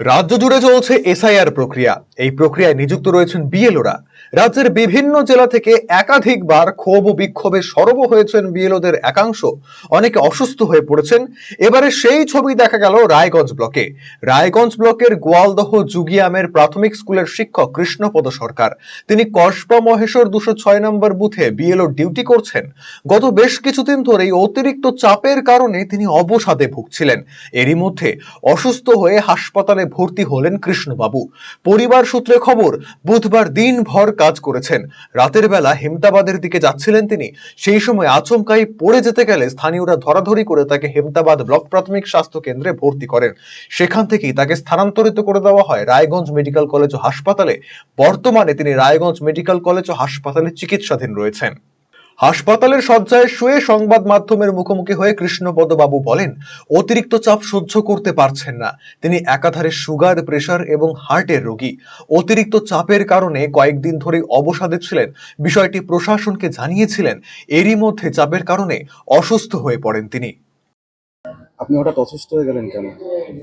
রাজ্য জুড়ে চলছে এসআইআর প্রক্রিয়া। এই প্রক্রিয়ায় নিযুক্ত রয়েছেন বিএলওরা। রাজ্যের বিভিন্ন জেলা থেকে একাধিকবার ক্ষোভ ও বিক্ষোভে সরব হয়েছেন বিএলওদের একাংশ। অনেকে অসুস্থ হয়ে পড়েছেন। এবারে সেই ছবি দেখা গেল রায়গঞ্জ ব্লকে। রায়গঞ্জ ব্লকের গোয়ালদহ জুগিয়ামের প্রাথমিক স্কুলের শিক্ষক কৃষ্ণপদ সরকার। তিনি কসবা মহেশ্বর দুশো ছয় নম্বর বুথে বিএলও ডিউটি করছেন। গত বেশ কিছুদিন ধরেই অতিরিক্ত চাপের কারণে তিনি অবসাদে ভুগছিলেন। এরই মধ্যে অসুস্থ হয়ে হাসপাতালে ভর্তি হলেন কৃষ্ণবাবু। পরিবার সূত্রে খবর, বুধবার দিনভর কাজ করেছেন। রাতের বেলা হেমতাবাদের দিকে যাচ্ছিলেন তিনি। সেই সময় আচমকাই পড়ে যেতে গেলে স্থানীয়রা ধরাধরি করে তাকে হেমতাবাদ ব্লক প্রাথমিক স্বাস্থ্য কেন্দ্রে ভর্তি করেন। সেখান থেকেই তাকে স্থানান্তরিত করে দেওয়া হয় রায়গঞ্জ মেডিকেল কলেজ ও হাসপাতালে। বর্তমানে তিনি রায়গঞ্জ মেডিকেল কলেজ ও হাসপাতালে চিকিৎসাধীন রয়েছেন। হাসপাতালের শয্যায় শুয়ে সংবাদ মাধ্যমের মুখোমুখি হয়ে কৃষ্ণপদ বাবু বলেন অতিরিক্ত চাপ সহ্য করতে পারছেন না। তিনি একাধারে সুগার প্রেশার এবং হার্টের রোগী। অতিরিক্ত চাপের কারণে কয়েকদিন ধরেই অবসাদে ছিলেন। বিষয়টি প্রশাসনকে জানিয়েছিলেন। এরই মধ্যে চাপের কারণে অসুস্থ হয়ে পড়েন তিনি। আপনি হঠাৎ অসুস্থ হয়ে গেলেন কেন?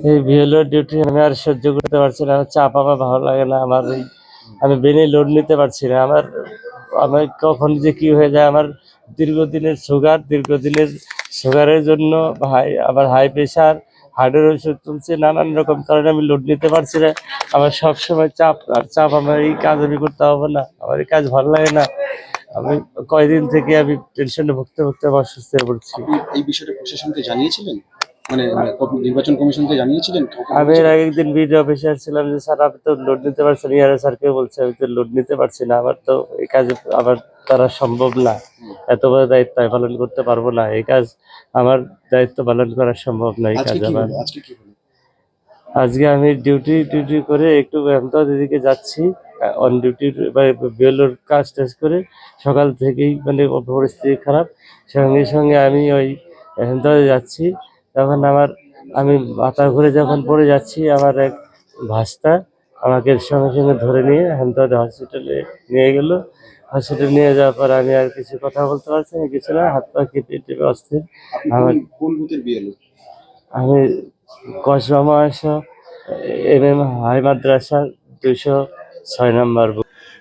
এই বিএলও ডিউটি আমি আর সহ্য করতে পারছি না। আমার চাপ আমার ভালো লাগে না। আমার আমি বেনে লোড নিতে পারছি না। আমার আমার কখন যে কি হয়ে যায়, আমার দীর্ঘদিনের সুগার দীর্ঘদিনের সুগারের জন্য হাই আবার হাই প্রেশার হার্টের ওষুধ তুলছে নানান রকম কারণে আমি লোড নিতে পারছি না। আমার সবসময় চাপ, আর চাপ আমার এই কাজ আমি করতে হবে না, আমার এই কাজ ভালো লাগে না। আমি কয়দিন থেকে আমি টেনশনে ভুগতে ভুগতে আমি অসুস্থ হয়ে পড়ছি। এই বিষয়টা প্রশাসনকে জানিয়েছিলেন? মানে মানে নির্বাচন কমিশনকে জানিয়েছিলেন আমি এর আগে একদিন ভিডিও অফিসে ছিলাম যে স্যার আমি তো লোড নিতে পারছি না। ইয়ারে স্যারকে বলছে আমি তো লোড নিতে পারছি না। আমার তো এই কাজ আমার দ্বারা সম্ভব না। এত বড় দায়িত্ব আমি পালন করতে পারব না। এই কাজ আমার দায়িত্ব পালন করা সম্ভব না। এই কাজ আমার আজকে কি আজকে আমি ডিউটি ডিউটি করে একটু আহমেদাবাদ দিকে যাচ্ছি। অন ডিউটি বিএলওর কাজ টাজ করে সকাল থেকেই মানে পরিস্থিতি খারাপ। সঙ্গে সঙ্গে আমি ওই আহমেদাবাদে যাচ্ছি। তখন আমার আমি মাথা ঘুরে যখন পড়ে যাচ্ছি আমার এক ভাস্তা আমাকে সঙ্গে সঙ্গে ধরে নিয়ে আহমেদাবাদ হসপিটালে নিয়ে গেল হসপিটালে নিয়ে যাওয়ার পর আমি আর কিছু কথা বলতে পারছি না কিছু না হাত পা কেটে টেপে অস্থির আমার- কোন- বুথের আমি কসবা মহাশা এম এম হাই মাদ্রাসা দুইশো ছয় নম্বর।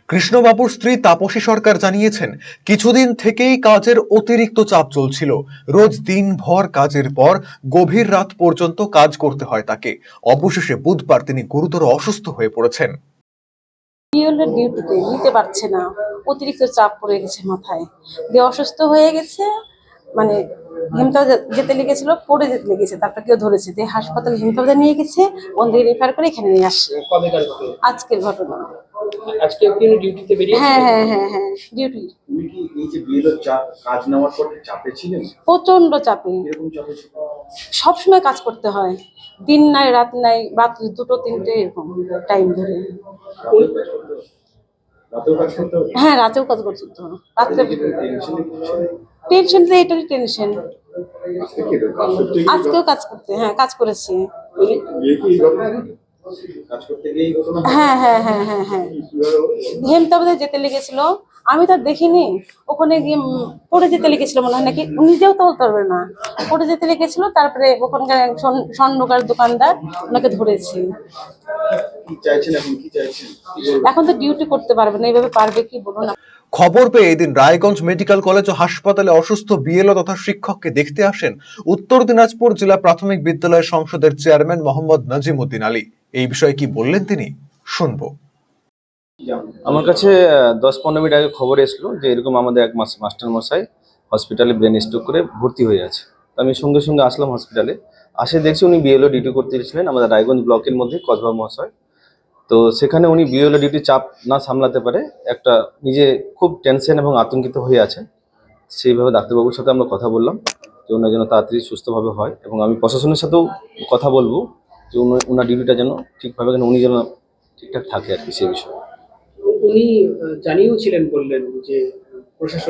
কৃষ্ণবাবুর স্ত্রী তাপসী সরকার জানিয়েছেন কিছুদিন থেকেই কাজের অতিরিক্ত চাপ চলছিল। রোজ দিনভর কাজের পর গভীর রাত পর্যন্ত কাজ করতে হয় তাকে। অবশেষে বুধবার তিনি গুরুতর অসুস্থ হয়ে পড়েছেন। পিওলের ডিউটিতে নিতে পারছে না। অতিরিক্ত চাপ পড়ে গেছে মাথায়। দিয়ে অসুস্থ হয়ে গেছে মানে হেমতাবাদ যেতে লেগেছিল পড়ে যেতে লেগেছে তারপর কেউ ধরেছে। দিয়ে হাসপাতালে হেমতাবাদে নিয়ে গেছে ওখান থেকে রেফার করে এখানে নিয়ে আসছে আজকের ঘটনা। আজকে কি ডিউটিতে বেরিয়ে হ্যাঁ হ্যাঁ হ্যাঁ হ্যাঁ ডিউটি তুমি কি এই যে চাপ কাজ নেওয়ার পর চাপে ছিলেন? প্রচণ্ড চাপে। এরকম চাপে ছিল সবসময় কাজ করতে হয়। দিন নাই রাত নাই রাত দুটো তিনটে এরকম টাইম ধরে। রাতেও কাজ করতে হবে হ্যাঁ? রাতেও কাজ করতে হতো রাত্রে টেনশনে তো এটারই টেনশন আজকে কি কাজ করতে গিয়ে? আজকেও কাজ করতে হ্যাঁ কাজ করেছে। হ্যাঁ হ্যাঁ হ্যাঁ হ্যাঁ হ্যাঁ। হেমতাবাদে যেতে লেগেছিল। আমি তো দেখিনি। ওখানে গিয়ে পড়ে যেতে লেগেছিল মনে হয় নাকি? নিজেও তো বলতে পারবে না। পড়ে যেতে লেগেছিল তারপরে ওখানকার স্বর্ণকার দোকানদার ওনাকে ধরেছে। কি চাইছেন এখন? কি চাইছেন? কি বলবেন? এখন তো ডিউটি করতে পারবে না। এইভাবে পারবে কি বলুন খবর পেয়ে এদিন রায়গঞ্জ মেডিকেল কলেজ ও হাসপাতালে অসুস্থ বিএলও তথা শিক্ষককে দেখতে আসেন উত্তর দিনাজপুর জেলা প্রাথমিক বিদ্যালয় সংসদের চেয়ারম্যান মোহাম্মদ নাজিম উদ্দিন আলী। এই বিষয়ে কি বললেন তিনি? শুনব। আমার কাছে দশ পনেরো মিনিট আগে খবর এসলো যে এরকম আমাদের এক মাস মাস্টার মশাই হসপিটালে ব্রেন স্ট্রোক করে ভর্তি হয়ে আছে। তো আমি সঙ্গে সঙ্গে আসলাম হসপিটালে আসে দেখছি উনি বিএলও ডিউটি করতে এসেছিলেন আমাদের রায়গঞ্জ ব্লকের মধ্যে, কসবা মহাশয়। তো সেখানে উনি বিএলও ডিউটি চাপ না সামলাতে পারে, একটা নিজে খুব টেনশন এবং আতঙ্কিত হয়ে আছে। সেইভাবে ডাক্তারবাবুর সাথে আমরা কথা বললাম যে ওনার যেন তাড়াতাড়ি সুস্থভাবে হয় এবং আমি প্রশাসনের সাথেও কথা বলব। যে উনি- ওনার ডিউটিটা যেন ঠিকভাবে যেন উনি যেন ঠিকঠাক থাকে আর কি সে বিষয়ে। উনি আহ, জানিয়েও ছিলেন বললেন যে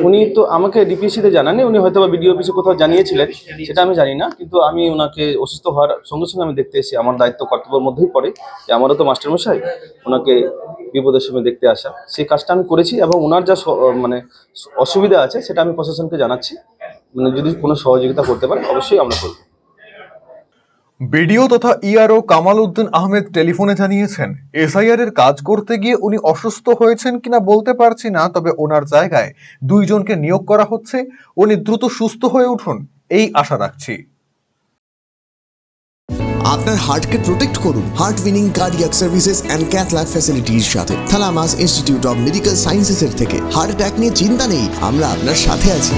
উনি তো আমাকে ডিপিএসসিতে জানাননি উনি হয়তো বা বিডিও অফিসে কোথাও জানিয়েছিলেন সেটা আমি জানি না কিন্তু আমি ওনাকে অসুস্থ হওয়ার সঙ্গে সঙ্গে আমি দেখতে এসেছি আমার দায়িত্ব কর্তব্যের মধ্যেই পড়ে যে আমারও তো মাস্টারমশাই ওনাকে বিপদের সময় দেখতে আসা। সেই কাজটা আমি করেছি এবং ওনার যা মানে অসুবিধা আছে সেটা আমি প্রশাসনকে জানাচ্ছি মানে যদি কোনো সহযোগিতা করতে পারে অবশ্যই আমরা করব। বিডিও তথা ইআরও কামাল উদ্দিন আহমেদ টেলিফোনে জানিয়েছেন এসআইআর এর কাজ করতে গিয়ে উনি অসুস্থ হয়েছেন কিনা বলতে পারছি না, তবে ওনার জায়গায় দুইজনকে নিয়োগ করা হচ্ছে। উনি দ্রুত সুস্থ হয়ে উঠুন, এই আশা রাখছি। আপনার হার্টকে প্রোটেক্ট করুন। Heart wing cardiac services and cath lab ফ্যাসিলিটির সাথে। থালামাস ইনস্টিটিউট অফ মেডিকেল সায়েন্সেসের থেকে। হার্ট অ্যাটাক নিয়ে চিন্তা নেই, আমরা আপনার সাথে আছি।